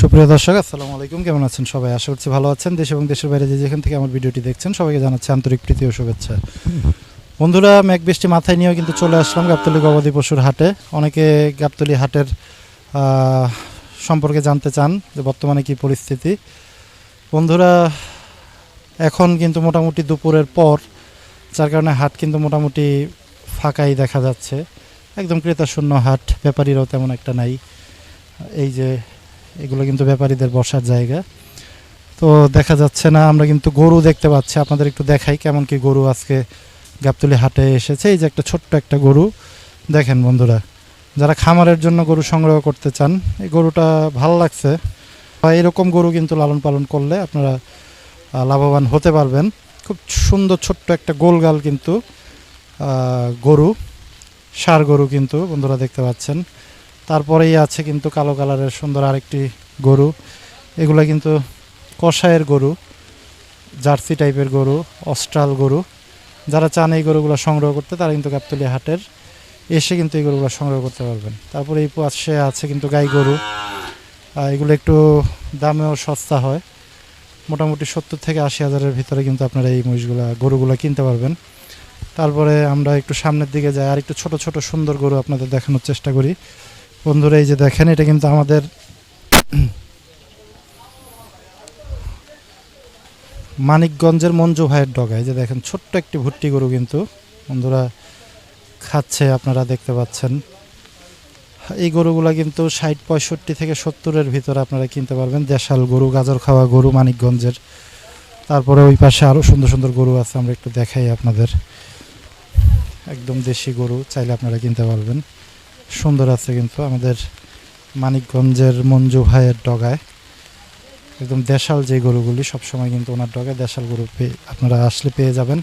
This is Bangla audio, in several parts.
সুপ্রিয় দর্শক, আসসালামু আলাইকুম। কেমন আছেন সবাই? আশা করছি ভালো আছেন। দেশ এবং দেশের বাইরে যে যেখান থেকে আমার ভিডিওটি দেখছেন, সবাইকে জানাচ্ছি আন্তরিক প্রীতি ও শুভেচ্ছা। বন্ধুরা মেঘ বৃষ্টি মাথায় নিয়েও কিন্তু চলে আসলাম গাবতলি গবাদি পশুর হাটে। অনেকে গাবতলি হাটের সম্পর্কে জানতে চান যে বর্তমানে কি পরিস্থিতি। বন্ধুরা, এখন কিন্তু মোটামুটি দুপুরের পর, যার কারণে হাট কিন্তু মোটামুটি ফাঁকাই দেখা যাচ্ছে। একদম ক্রেতা শূন্য হাট, ব্যাপারীরাও তেমন একটা নাই। এই যে এগুলো কিন্তু ব্যাপারীদের বসার জায়গা। তো দেখা যাচ্ছে না, আমরা কিন্তু গরু দেখতে পাচ্ছি। আপনাদের একটু দেখাই কেমন কি গরু আজকে গাবতলি হাটে এসেছে। এই যে একটা ছোট্ট একটা গরু। দেখেন বন্ধুরা, যারা খামারের জন্য গরু সংগ্রহ করতে চান, এই গরুটা ভালো লাগছে। বা এরকম গরু কিন্তু লালন পালন করলে আপনারা লাভবান হতে পারবেন। খুব সুন্দর ছোট্ট একটা গোলগাল কিন্তু গরু, সার গরু কিন্তু বন্ধুরা দেখতে পাচ্ছেন। তারপরেই আছে কিন্তু কালো কালারের সুন্দর আরেকটি গরু। এগুলো কিন্তু কষায়ের গরু, জার্সি টাইপের গরু, অস্ট্রাল গরু। যারা চান এই গরুগুলো সংগ্রহ করতে, তারা কিন্তু গাবতলিয়া হাটের এসে কিন্তু এই গরুগুলো সংগ্রহ করতে পারবেন। তারপরে এই পাশে আছে কিন্তু গাই গরু। এগুলো একটু দামেও সস্তা হয়। মোটামুটি সত্তর থেকে আশি হাজারের ভিতরে কিন্তু আপনারা এই মহিষগুলা, গরুগুলো কিনতে পারবেন। তারপরে আমরা একটু সামনের দিকে যাই, আর একটু ছোট ছোট সুন্দর গরু আপনাদের দেখানোর চেষ্টা করি। বন্ধুরা, এই যে দেখেন, এটা কিন্তু আমাদের মানিকগঞ্জের মঞ্জু ভাইয়ের ডগা। এই যে দেখেন, ছোট্ট একটি ভুট্টি গরু কিন্তু বন্ধুরা খাচ্ছে, আপনারা দেখতে পাচ্ছেন। এই গরুগুলা কিন্তু ষাট, পঁয়ষট্টি থেকে সত্তরের ভিতরে আপনারা কিনতে পারবেন। দেশাল গরু, গাজর খাওয়া গরু মানিকগঞ্জের। তারপরে ওই পাশে আরও সুন্দর সুন্দর গরু আছে, আমরা একটু দেখাই আপনাদের। একদম দেশি গরু, চাইলে আপনারা কিনতে পারবেন। সুন্দর আছে কিন্তু আমাদের মানিকগঞ্জের মঞ্জু ভাইয়ের ডগায়। একদম দেশাল যে গরুগুলি সবসময় কিন্তু ওনার ডগায় দেশাল গরু পেয়ে আপনারা আসলে পেয়ে যাবেন।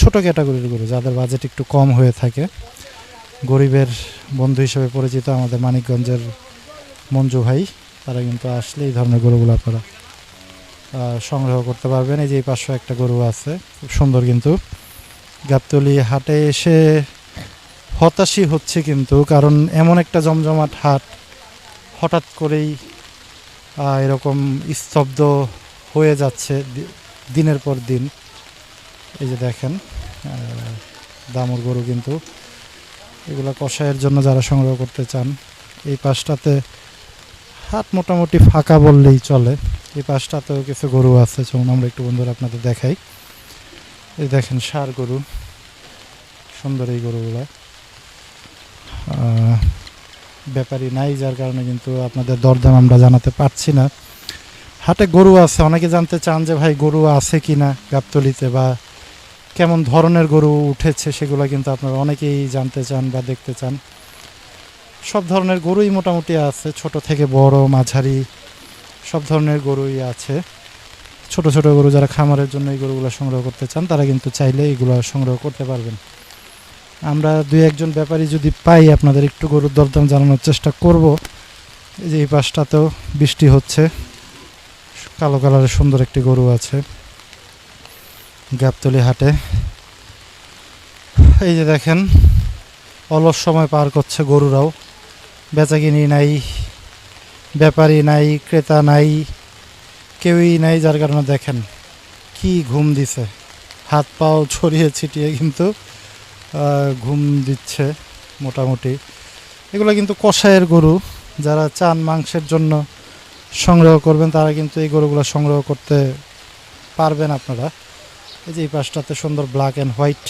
ছোট ক্যাটাগরির গরু, যাদের বাজেট একটু কম হয়ে থাকে। গরিবের বন্ধু হিসেবে পরিচিত আমাদের মানিকগঞ্জের মঞ্জু ভাই, তারা কিন্তু আসলে এই ধরনের গরুগুলো আপনারা সংগ্রহ করতে পারবেন। এই যে এই পাশে একটা গরু আছে, খুব সুন্দর কিন্তু। গাবতলি হাটে এসে হতাশই হচ্ছে কিন্তু, কারণ এমন একটা জমজমাট হাট হঠাৎ করেই এরকম স্তব্ধ হয়ে যাচ্ছে দিনের পর দিন। এই যে দেখেন দামুর গরু কিন্তু এগুলো কষায়ের জন্য যারা সংগ্রহ করতে চান, এই পাশটাতে হাট মোটামুটি ফাঁকা বললেই চলে। এই পাশটাতেও কিছু গরু আছে, চলুন আমরা একটু বন্ধুরা আপনাদের দেখাই। এই দেখেন সার গরু, সুন্দর এই গরুগুলা। আহ, ব্যাপারী নাই যার কারণে কিন্তু আপনাদের দরদাম আমরা জানাতে পারছি না। হাটে গরু আছে অনেকে জানতে চান যে ভাই গরু আছে কি না গাবতলিতে বা কেমন ধরনের গরু উঠেছে সেগুলো কিন্তু আপনারা অনেকেই জানতে চান বা দেখতে চান। সব ধরনের গরুই মোটামুটি আছে ছোট থেকে বড় মাঝারি সব ধরনের গরুই আছে। ছোট ছোট গরু যারা খামারের জন্য এই গরুগুলো সংগ্রহ করতে চান তারা কিন্তু চাইলে এইগুলো সংগ্রহ করতে পারবেন। আমরা দুই একজন ব্যাপারী যদি পাই, আপনাদের একটু গরুর দরদাম জানানোর চেষ্টা করব। এই যে এই পাশটাতেও বৃষ্টি হচ্ছে। কালো কালারের সুন্দর একটি গরু আছে। গাবতলি হাটে। এই যে দেখেন, অলস সময় পার করছে গরুরাও। বেচাকিনি নাই, ব্যাপারী নাই, ক্রেতা নাই, কেউই নাই, যার কারণে দেখেন কি ঘুম দিছে। হাত পাও ছড়িয়ে ছিটিয়ে কিন্তু ঘুম দিচ্ছে মোটামুটি। এগুলো কিন্তু কষায়ের গরু। যারা চান মাংসের জন্য সংগ্রহ করবেন, তারা কিন্তু এই গরুগুলো সংগ্রহ করতে পারবেন আপনারা। এই যে এই পাশটাতে সুন্দর ব্ল্যাক অ্যান্ড হোয়াইট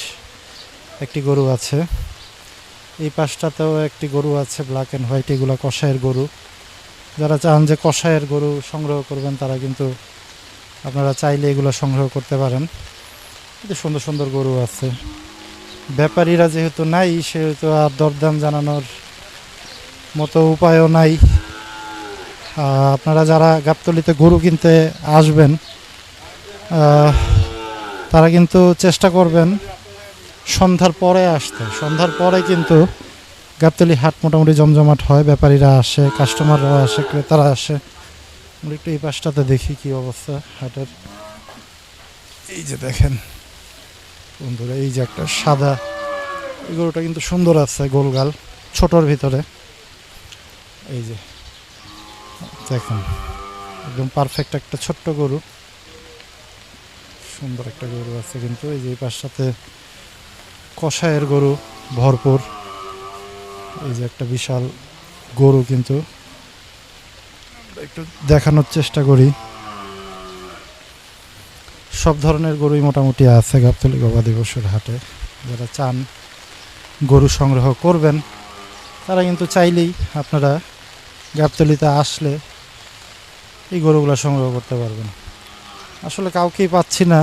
একটি গরু আছে। এই পাশটাতেও একটি গরু আছে ব্ল্যাক অ্যান্ড হোয়াইট এগুলো কষায়ের গরু। যারা চান যে কষায়ের গরু সংগ্রহ করবেন, তারা কিন্তু আপনারা চাইলে এগুলো সংগ্রহ করতে পারেন। এই সুন্দর সুন্দর গরু আছে। ব্যাপারীরা যেহেতু নাই, সেহেতু আর দরদাম জানানোর মতো উপায়ও নাই। আপনারা যারা গাবতলিতে গরু কিনতে আসবেন তারা কিন্তু চেষ্টা করবেন সন্ধ্যার পরে আসতে। সন্ধ্যার পরে কিন্তু গাবতলি হাট মোটামুটি জমজমাট হয়, ব্যাপারীরা আসে কাস্টমাররা আসে, ক্রেতারা আসে। আমরা একটু এই পাশটাতে দেখি কি অবস্থা হাটের। এই যে দেখেন। বন্ধুরা, এই যে একটা সাদা, এই গরুটা কিন্তু সুন্দর আছে গোলগাল, ছোটর ভিতরে। এই যে, দেখুন, একদম পারফেক্ট একটা ছোট্ট গরু। সুন্দর একটা গরু আছে কিন্তু, এই যে এই পাশটাতে কষায়ের গরু, ভরপুর। এই যে একটা বিশাল গরু কিন্তু। একটু দেখানোর চেষ্টা করি। সব ধরনের গরুই মোটামুটি আছে গাবতলি গবাদি পশুর হাটে। যারা চান গরু সংগ্রহ করবেন, তারা কিন্তু চাইলেই আপনারা গাবতলিতে আসলে এই গরুগুলো সংগ্রহ করতে পারবেন। আসলে কাউকেই পাচ্ছি না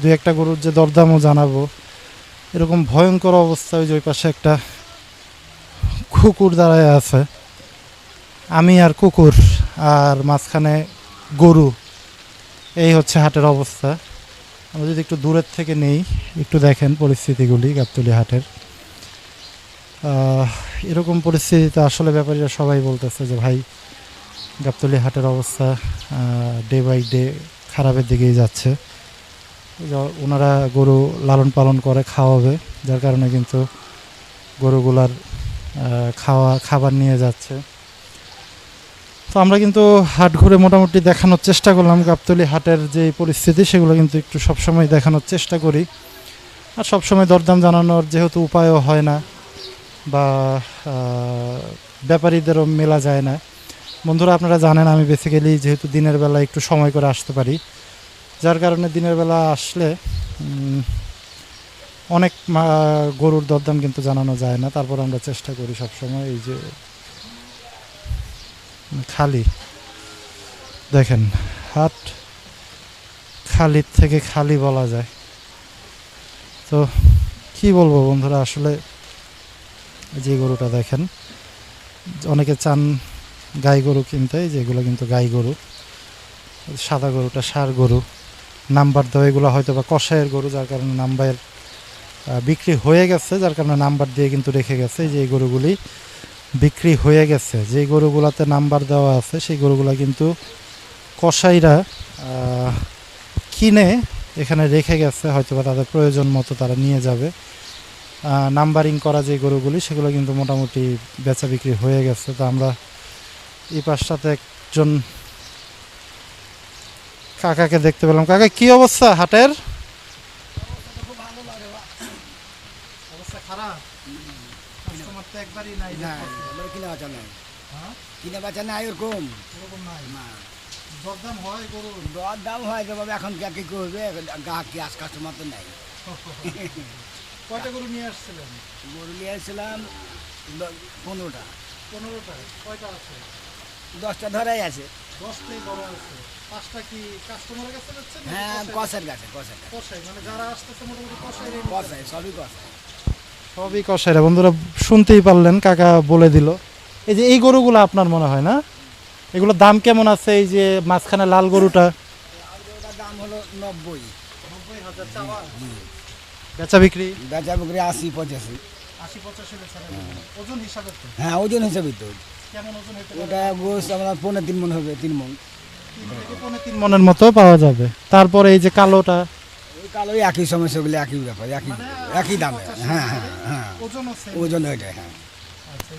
দু একটা গরুর যে দরদামও জানাব। এরকম ভয়ঙ্কর অবস্থা ওই যে ওই পাশে একটা কুকুর দাঁড়ায় আছে। আমি আর কুকুর আর মাঝখানে গরু, এই হচ্ছে হাটের অবস্থা। আমরা যদি একটু দূরের থেকে নেই, একটু দেখেন পরিস্থিতিগুলি গাবতলি হাটের। এরকম পরিস্থিতিতে আসলে ব্যাপারীরা সবাই বলতেছে যে, ভাই, গাবতলি হাটের অবস্থা ডে বাই ডে খারাপের দিকেই যাচ্ছে। ওনারা গরু লালন পালন করে, খাওয়াবে। যার কারণে কিন্তু গরুগুলার খাওয়া, খাবার নিয়ে যাচ্ছে। তো আমরা কিন্তু হাট ঘুরে মোটামুটি দেখানোর চেষ্টা করলাম, গাবতলি হাটের যে পরিস্থিতি, সেগুলো কিন্তু একটু সবসময় দেখানোর চেষ্টা করি। আর সবসময় দরদাম জানানোর যেহেতু উপায়ও হয় না বা ব্যাপারীদেরও মেলা যায় না। বন্ধুরা, আপনারা জানেন আমি বেসিক্যালি যেহেতু দিনের বেলা একটু সময় করে আসতে পারি, যার কারণে দিনের বেলা আসলে অনেক গরুর দরদাম কিন্তু জানানো যায় না। তারপর আমরা চেষ্টা করি সবসময় এই যে খালি। দেখেন, হাট খালির থেকে খালি বলা যায়। তো কি বলব বন্ধুরা, আসলে যে গরুটা দেখেন, অনেকে চান গাই গরু কিনতে যেগুলো কিন্তু গাই গরু, সাদা গরুটা সার গরু, নাম্বার দেওয়া এগুলো হয়তো বা কষায়ের গরু, যার কারণে নাম্বার বিক্রি হয়ে গেছে, যার কারণে নাম্বার দিয়ে কিন্তু রেখে গেছে যে এই গরুগুলি। বিক্রি হয়ে গেছে। যে গরুগুলাতে নাম্বার দেওয়া আছে, সেই গরুগুলা কিন্তু কসাইরা কিনে এখানে রেখে গেছে। হয়তো বা তাদের প্রয়োজন মতো তারা নিয়ে যাবে। নাম্বারিং করা যে গরুগুলি, সেগুলো কিন্তু মোটামুটি বেচা বিক্রি হয়ে গেছে। তো আমরা এই পাশটাতে একজন কাকাকে দেখতে পেলাম। কাকা, কি অবস্থা হাটের? অবস্থা খারাপ। কাস্টমার তো একবারই নাই। না এবার কিনে বাঁচা নাই। হ্যাঁ? কিনে বাঁচা নাই ওরকম। এরকম নাই? না। দরদাম হয় গরুর? দর দাম হয় যেভাবে এখন কে কি করবে? গা কি আজ কাস্টমার তো নাই। কয়টা গরু নিয়ে আসছিলেন? গরু নিয়ে এসেছিলাম পনেরোটা। পনেরোটা? কয়টা আছে? দশটা ধরাই আছে। দশটাই বড় আছে। পাঁচটা কি কাস্টমারের কাছে যাচ্ছে হ্যাঁ? কষের গাছে কষাই মানে যারা আসতেছে মোটামুটি কষাই কষাই সবই কষাই সবই কষাইরা বন্ধুরা শুনতেই পারলেন কাকা বলে দিল। এই যে এই গরুগুলো আপনার মনে হয় না? এগুলোর দাম কেমন আছে? এই যে মাঝখানে লাল গরুটা। দাম হলো নব্বই বেচা বিক্রি? বেচা বিক্রি আশি পঁচাশি। আশি পঁচাশি ওজন হিসাবে তো। হ্যাঁ ওজন হিসেবে তো। ওটা গোস আপনার পনেরো তিন মন হবে তিন মন। তিন মনের মতো পাওয়া যাবে। তারপরে এই যে কালোটা কালো একই সমস্যাগুলো একই ব্যাপার একই একই দামে। হ্যাঁ হ্যাঁ হ্যাঁ। ওজন ওইটাই হ্যাঁ। আচ্ছা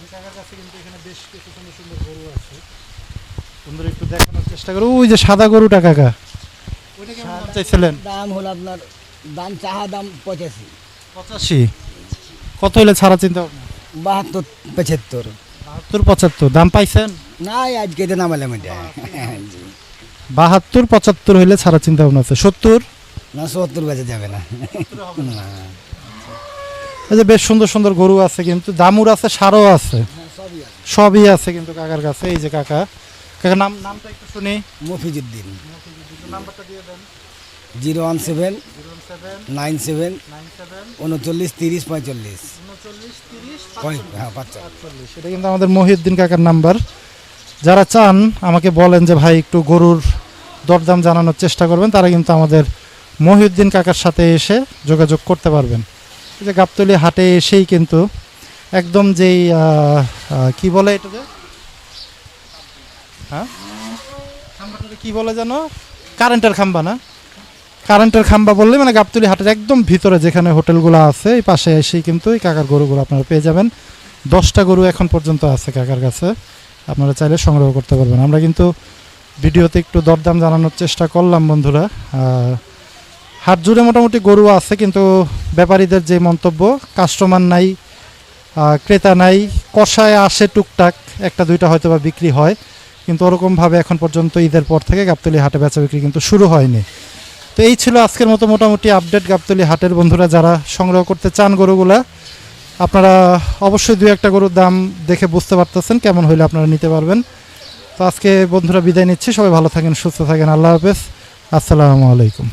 বন্ধুরা একটু দেখানোর চেষ্টা করো। ওই যে সাদা গরুটা কাকা। দাম চাইছিলেন? দাম হলো আপনার দাম চাহা দাম পঁচাশি। পঁচাশি? কত হলে ছাড়া চিন্তা বাহাত্তর পঁচাত্তর। বাহাত্তর পঁচাত্তর। দাম পাইছেন? না আজকে তো নামালাম এটা। বাহাত্তর পঁচাত্তর হইলে ছাড়া চিন্তা ভাবনা আছে। সত্তর? না সত্তর বেঁচে যাবে না। না। এই যে বেশ সুন্দর সুন্দর গরু আছে কিন্তু দামুর আছে সারও আছে। হ্যাঁ, সবই আছে। কিন্তু কাকার কাছে এই যে কাকা। কাকার নাম নামটা একটু শুনি। মফিজুদ্দিন। নাম্বারটা দিয়ে দেন। Zero one seven nine seven উনচল্লিশ তিরিশ পঁয়তাল্লিশ হ্যাঁ পাঁচটা আটচল্লিশ এটা কিন্তু আমাদের মহিউদ্দিন কাকার নাম্বার। যারা চান আমাকে বলেন যে ভাই একটু গরুর দরদাম জানানোর চেষ্টা করবেন তারা কিন্তু আমাদের মহিউদ্দিন কাকার সাথে এসে যোগাযোগ করতে পারবেন। এই যে গাবতলি হাটে এসেই কিন্তু একদম যেই কি বলে এটা যে? হ্যাঁ? কি বলে যেন? কারেন্টের খাম্বা না? কারেন্টের খাম্বা বললে মানে গাবতলি হাটের একদম ভিতরে যেখানে হোটেলগুলো আছে, এই পাশে এসেই কিন্তু এই কাকার গরুগুলো আপনারা পেয়ে যাবেন। দশটা গরু এখন পর্যন্ত আছে কাকার কাছে। আপনারা চাইলে সংগ্রহ করতে পারবেন। আমরা কিন্তু ভিডিওতে একটু দরদাম জানানোর চেষ্টা করলাম বন্ধুরা। হাট জুড়ে মোটামুটি গরু আছে, কিন্তু ব্যাপারীদের যে মন্তব্য কাস্টমার নাই ক্রেতা নাই, কষায় আসে টুকটাক, একটা দুইটা হয়তো বা বিক্রি হয়, কিন্তু ওরকমভাবে এখন পর্যন্ত ঈদের পর থেকে গাবতলি হাটে বেচা বিক্রি কিন্তু শুরু হয়নি। তো এই ছিল আজকের মতো মোটামুটি আপডেট গাবতলি হাটের বন্ধুরা যারা সংগ্রহ করতে চান গরুগুলা, আপনারা অবশ্যই দু একটা গরুর দাম দেখে বুঝতে পারতেছেন কেমন হইলে আপনারা নিতে পারবেন। তো আজকে বন্ধুরা বিদায় নিচ্ছি, সবাই ভালো থাকেন, সুস্থ থাকেন, আল্লাহ হাফেজ, আসসালামু আলাইকুম।